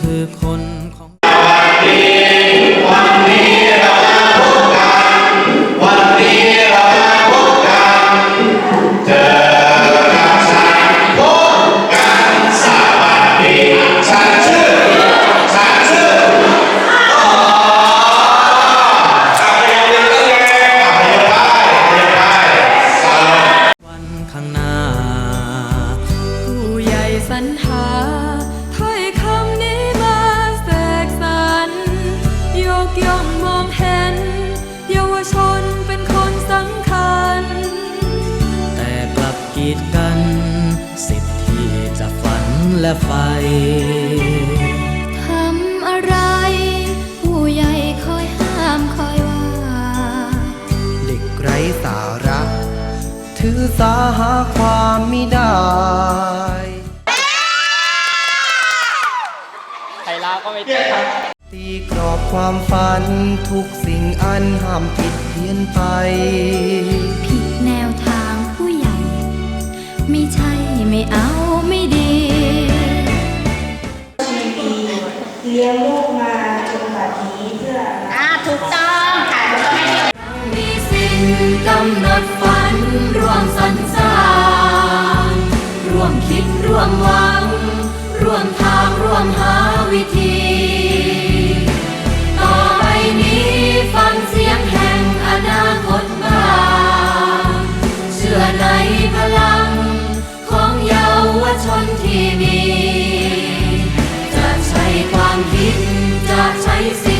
คือคน และใฝ่ทำอะไร ผู้ใหญ่คอยห้ามคอยว่า เด็กไร้สาระ ถือสาหาความไม่ได้ ใครลาวก็ไม่เต้ตีกรอบความฝันทุกสิ่งอันห้ามผิดเพี้ยนไป ผิดแนวทางผู้ใหญ่ ไม่ใช่ไม่เอาไม่ดี ลี้ยงลูกมาจนบัดนี้เพื่ออ่าถูกต้องค่ะถูกต้องให้มีสิ่งกำหนดฝันร่วมสรรสร้างร่วมคิดร่วมหวัง ร่วมทางร่วมหาวิธี จ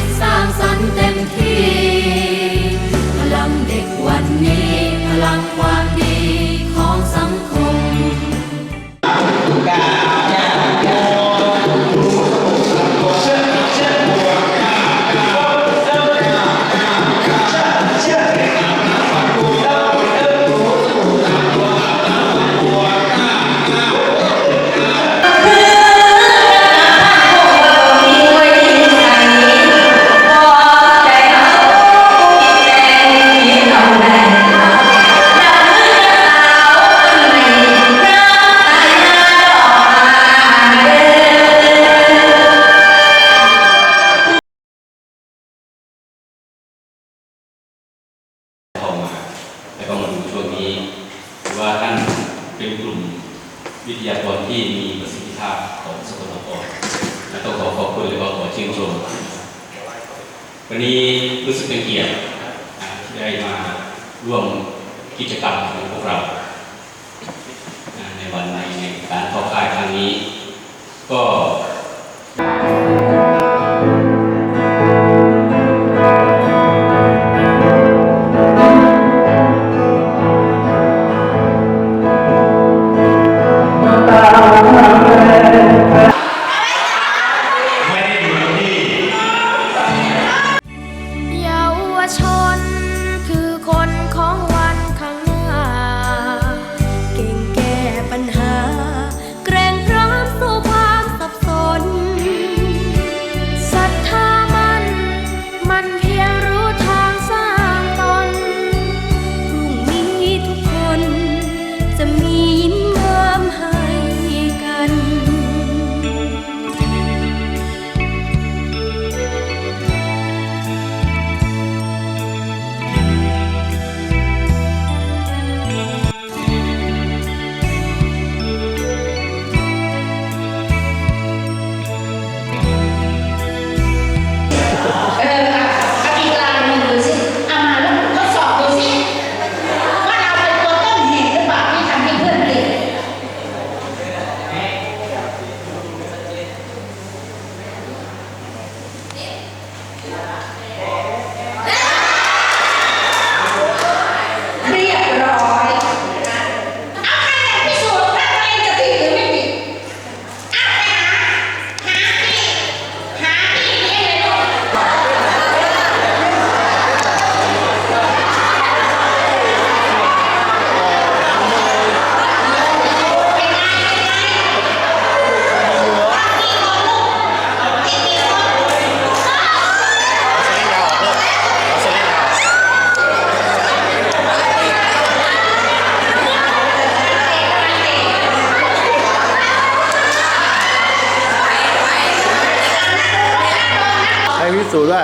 สูจน์ว่า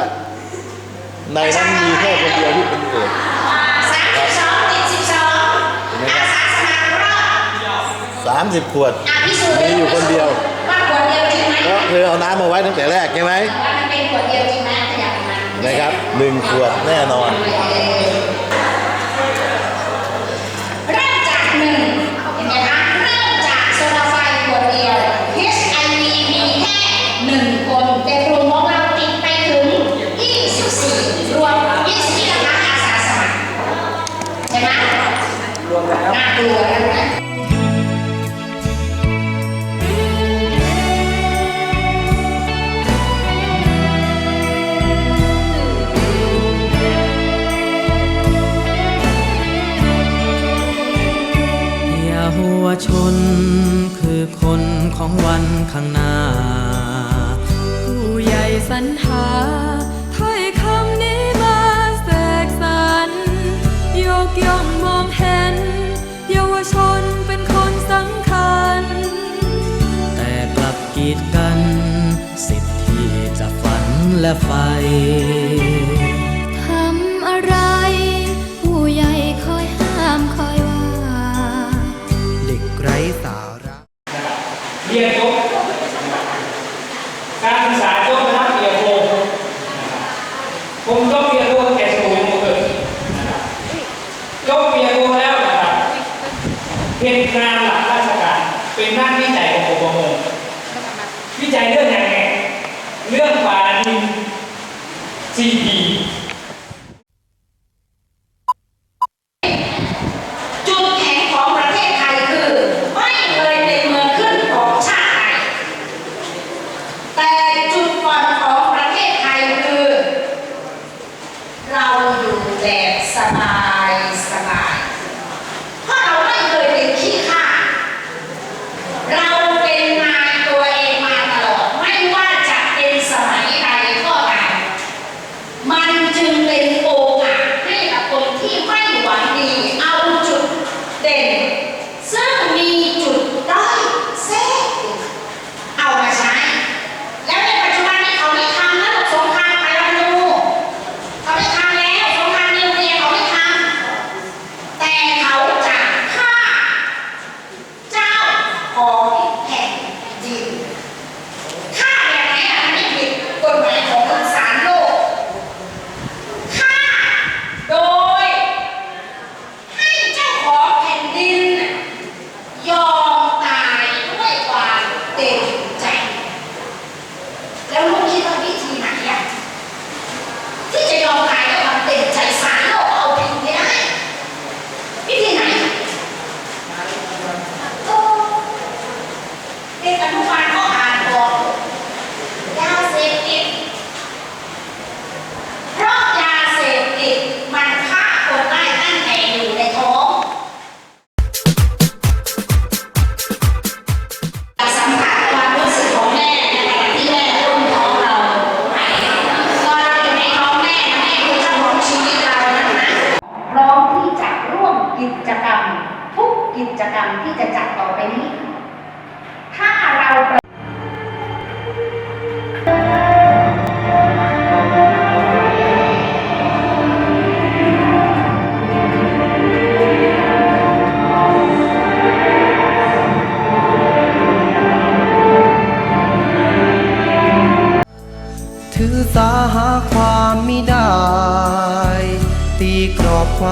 ในนั้นมีแค่คนเดียวที่เป็นเกิดสามสิบสองติดสิบสองอาสาสมัครรอบ30ขวดอะพิสูจน์มีอยู่คนเดียวว่าขวดเดียวจริงไหมเพราะเธอเอาน้ำมาไว้ตั้งแต่แรกใช่ไหมว่ามันเป็นขวดเดียวจริงไหมขยับมานะครับหนึ่งขวดแน่นอน ชนคือคนของวันข้างหน้า ผู้ใหญ่สรรหาถ้อยคำนี้มาแทรกสันยกย่องมองเห็น เยาวชนเป็นคนสำคัญ แต่กลับกีดกัน สิทธิจะฝันและไฟ กียนจบการศึกษาจบนะครับเกียร์โทผมยกเกียร์โทแต่สูงผมเกิดจบเรียร์โทแล้วนะครับเป็นงานหลักราชการเป็นหน้าที่ใหญ่ของผมมวิจัยเรื่องอย่างไงเรื่องป่าดินซีดี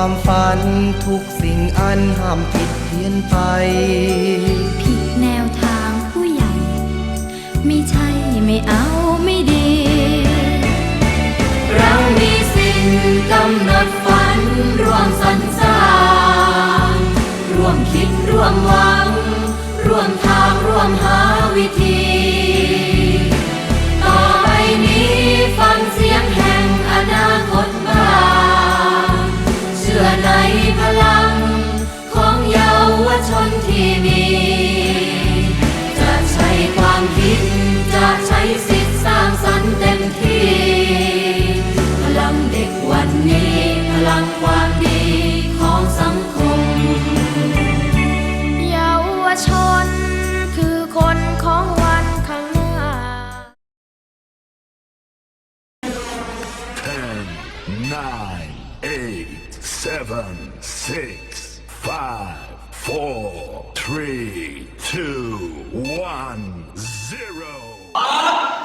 ความฝันทุก me. three, two, one, zero. Up,